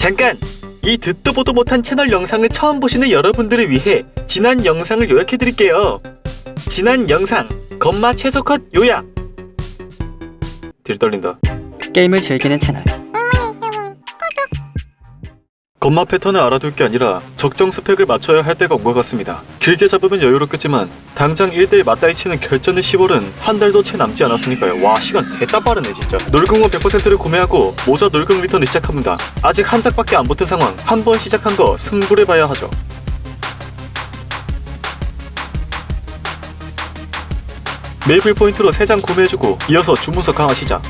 잠깐! 이 듣도 보도 못한 채널 영상을 처음 보시는 여러분들을 위해 지난 영상을 요약해드릴게요. 지난 영상, 건마 최소컷 요약! 딜 떨린다. 게임을 즐기는 채널 건마 패턴을 알아둘 게 아니라 적정 스펙을 맞춰야 할 때가 온 것 같습니다. 길게 잡으면 여유롭겠지만 당장 1대1 맞다이 치는 결전의 10월은 한 달도 채 남지 않았으니까요. 와 시간 대따 빠르네 진짜. 놀궁원 100%를 구매하고 모자 놀궁 리턴을 시작합니다. 아직 한 장밖에 안 붙은 상황. 한 번 시작한 거 승부를 봐야 하죠. 메이플 포인트로 3장 구매해주고 이어서 주문서 강화 시작.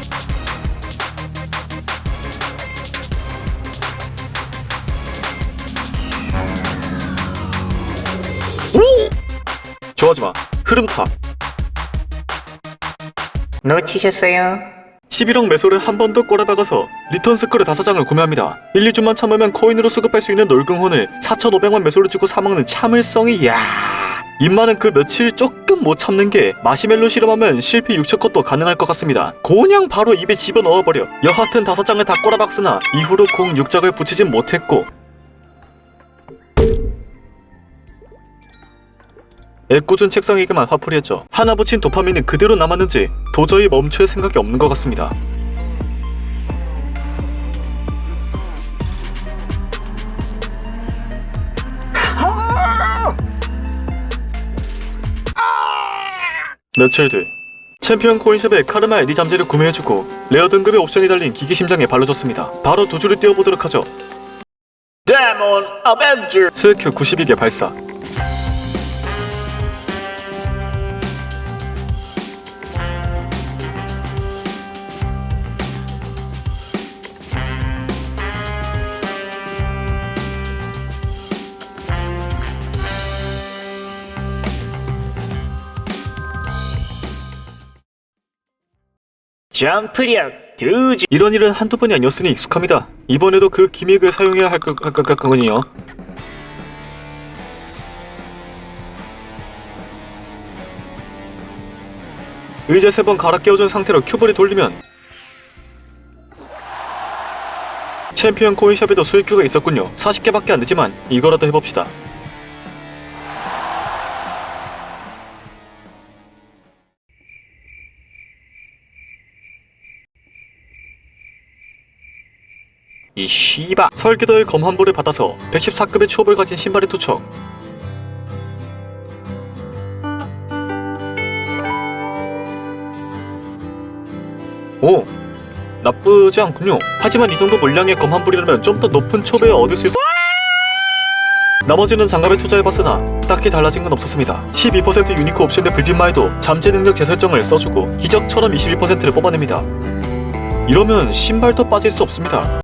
좋아하지 마. 흐름 타. 놓치셨어요? 11억 매소를 한 번 더 꼬라박아서 리턴 스크를 5장을 구매합니다. 1, 2주만 참으면 코인으로 수급할 수 있는 놀궁혼을 4,500만 매소를 주고 사먹는 참을성이 야. 입만은 그 며칠 조금 못 참는 게 마시멜로 실험하면 실패 6천 컷도 가능할 것 같습니다. 그냥 바로 입에 집어넣어버려. 여하튼 5장을 다 꼬라박으나 이후로 공 6장을 붙이진 못했고 애꿎은 책상에게만 화풀이했죠. 하나 붙인 도파민은 그대로 남았는지 도저히 멈출 생각이 없는 것 같습니다. 며칠 뒤 챔피언 코인샵에 카르마 에디 잠재를 구매해주고 레어 등급의 옵션이 달린 기계 심장에 발라줬습니다. 바로 두 줄을 띄워보도록 하죠. 데몬 어벤져 스웨큐 92개 발사 점프력 두줄 이런 일은 한두 번이 아니었으니 익숙합니다. 이번에도 그 기믹을 사용해야 할 것 같군요. 의자 세 번 갈아 끼워준 상태로 큐브를 돌리면 챔피언 코인샵에도 수익규가 있었군요. 40개밖에 안 되지만 이거라도 해봅시다. 이 씨바. 설계도의 검 환불을 받아서 114급의 추업을 가진 신발의 투척. 오 나쁘지 않군요. 하지만 이 정도 물량의 검 환불이라면 좀 더 높은 초배에 얻을 수 있... 나머지는 장갑에 투자해봤으나 딱히 달라진 건 없었습니다. 12% 유니크 옵션의 불빛마에도 잠재 능력 재설정을 써주고 기적처럼 22%를 뽑아냅니다. 이러면 신발도 빠질 수 없습니다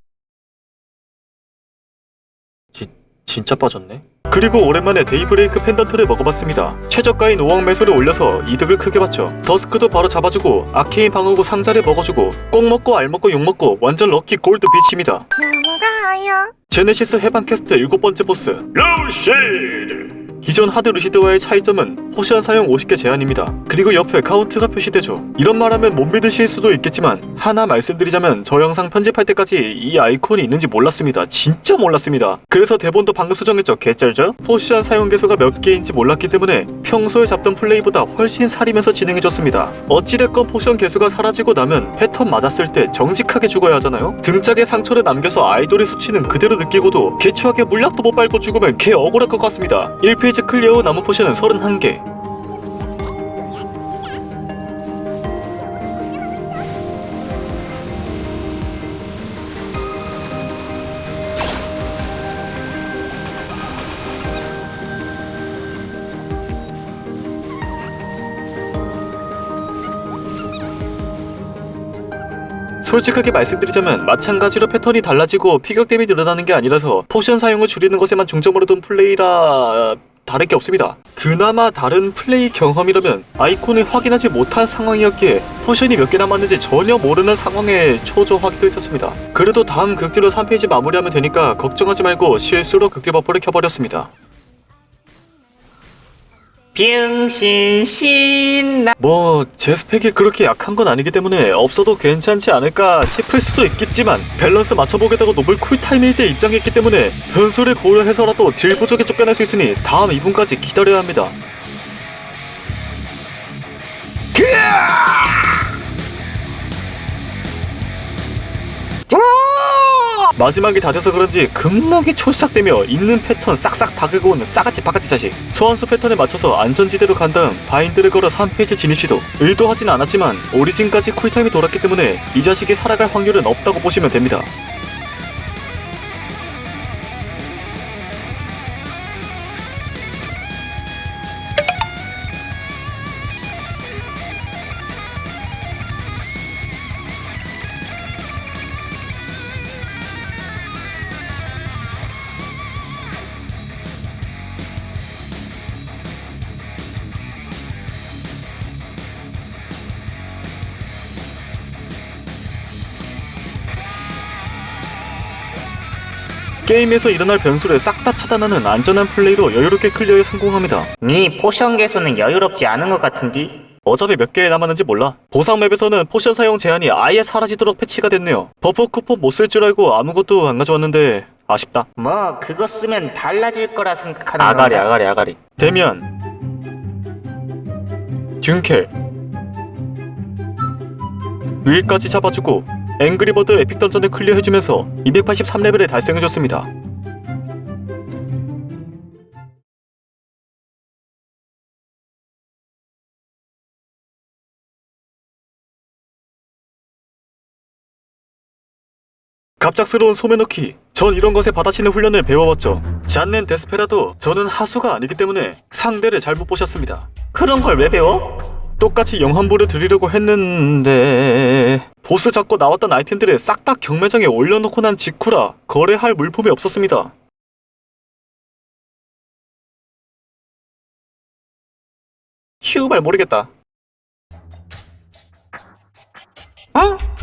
진짜 빠졌네. 그리고 오랜만에 데이브레이크 펜던트를 먹어봤습니다. 최저가인 5억 매소를 올려서 이득을 크게 봤죠. 더스크도 바로 잡아주고 아케인 방어구 상자를 먹어주고 꼭 먹고 알 먹고 욕 먹고 완전 럭키 골드 비치입니다. 넘어가요 제네시스 해방 캐스트 일곱 번째 보스 루시드 기존 하드 루시드와의 차이점은 포션 사용 50개 제한입니다. 그리고 옆에 카운트가 표시되죠. 이런 말하면 못 믿으실 수도 있겠지만 하나 말씀드리자면 저 영상 편집할 때까지 이 아이콘이 있는지 몰랐습니다. 진짜 몰랐습니다. 그래서 대본도 방금 수정했죠. 개쩔죠? 포션 사용 개수가 몇 개인지 몰랐기 때문에 평소에 잡던 플레이보다 훨씬 살이면서 진행해줬습니다. 어찌됐건 포션 개수가 사라지고 나면 패턴 맞았을 때 정직하게 죽어야 하잖아요? 등짝에 상처를 남겨서 아이돌의 수치는 그대로 느끼고도 개추하게 물약도 못 밟고 죽으면 개 억울할 것 같습니다. 1페이지 클리어 후 남은 포션은 31개. 솔직하게 말씀드리자면 마찬가지로 패턴이 달라지고 피격 댐이 늘어나는 게 아니라서 포션 사용을 줄이는 것에만 중점으로 둔 플레이라 다를 게 없습니다. 그나마 다른 플레이 경험이라면 아이콘을 확인하지 못한 상황이었기에 포션이 몇 개 남았는지 전혀 모르는 상황에 초조하기도 했었습니다. 그래도 다음 극딜로 3페이지 마무리하면 되니까 걱정하지 말고 실수로 극딜 버퍼를 켜버렸습니다. 병신 신나. 뭐 제 스펙이 그렇게 약한 건 아니기 때문에 없어도 괜찮지 않을까 싶을 수도 있겠지만 밸런스 맞춰보겠다고 노블 쿨타임일 때 입장했기 때문에 변수를 고려해서라도 딜 부족에 쫓겨날 수 있으니 다음 2분까지 기다려야 합니다. 마지막이 다 돼서 그런지 급락이 촐싹대며 있는 패턴 싹싹 다 긁어오는 싸가지 바가지 자식. 소환수 패턴에 맞춰서 안전지대로 간 다음 바인드를 걸어 3페이지 진입 시도. 의도하진 않았지만 오리진까지 쿨타임이 돌았기 때문에 이 자식이 살아갈 확률은 없다고 보시면 됩니다 게임에서 일어날 변수를 싹 다 차단하는 안전한 플레이로 여유롭게 클리어에 성공합니다 네 포션 개수는 여유롭지 않은 것 같은디 어차피 몇 개 남았는지 몰라. 보상 맵에서는 포션 사용 제한이 아예 사라지도록 패치가 됐네요. 버프 쿠폰 못 쓸 줄 알고 아무것도 안 가져왔는데 아쉽다. 뭐 그거 쓰면 달라질 거라 생각하는 아가리 건가? 아가리 아가리. 대면 듄켈 윌까지 잡아주고 앵그리버드 에픽 던전을 클리어해주면서 283레벨을 달성해줬습니다. 갑작스러운 소매 넣기. 전 이런 것에 받아치는 훈련을 배워왔죠. 잔넨 데스페라도 저는 하수가 아니기 때문에 상대를 잘못 보셨습니다. 그런 걸 왜 배워? 똑같이 영환부를 드리려고 했는데 보스 잡고 나왔던 아이템들을 싹 다 경매장에 올려놓고 난 직후라 거래할 물품이 없었습니다. 휴발 모르겠다. 응?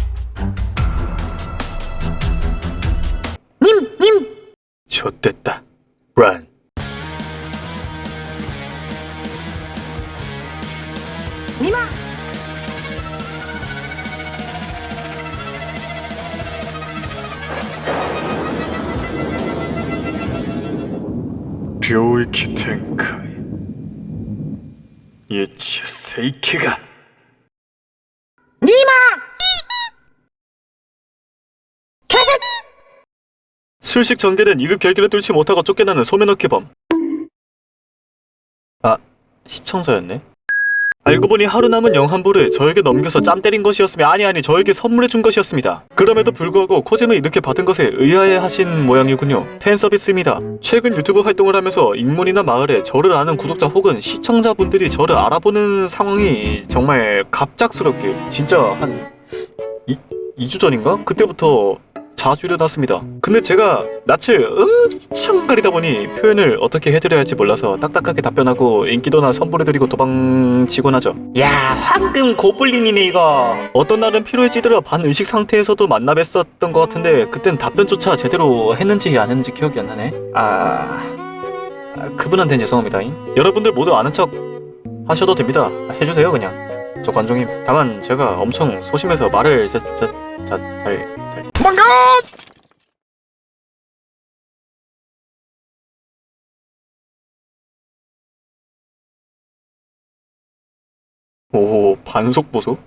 님아! 술식 전개된 2급 결계를 뚫지 못하고 쫓겨나는 소매넣기범. 아, 시청자였네. 알고 보니 하루 남은 영한부를 저에게 넘겨서 짬 때린 것이었으며 아니 아니 저에게 선물해 준 것이었습니다. 그럼에도 불구하고 코잼을 이렇게 받은 것에 의아해 하신 모양이군요. 팬 서비스입니다. 최근 유튜브 활동을 하면서 인문이나 마을에 저를 아는 구독자 혹은 시청자분들이 저를 알아보는 상황이 정말 갑작스럽게 진짜 한 이, 2주 전인가? 그때부터 자주 일어났습니다. 근데 제가 낯을 엄청 가리다 보니 표현을 어떻게 해드려야 할지 몰라서 딱딱하게 답변하고 인기도나 선물해드리고 도망치곤 하죠. 야 황금 고블린이네 이거 어떤 날은 피로에 찌들어 반의식 상태에서도 만나 뵀었던 것 같은데 그땐 답변조차 제대로 했는지 안 했는지 기억이 안 나네. 아... 아, 그분한테는 죄송합니다. 여러분들 모두 아는 척 하셔도 됩니다. 해주세요 그냥. 저 관종님. 다만 제가 엄청 소심해서 말을 저저 저잘 잘. 도망가! 오 반속 보소?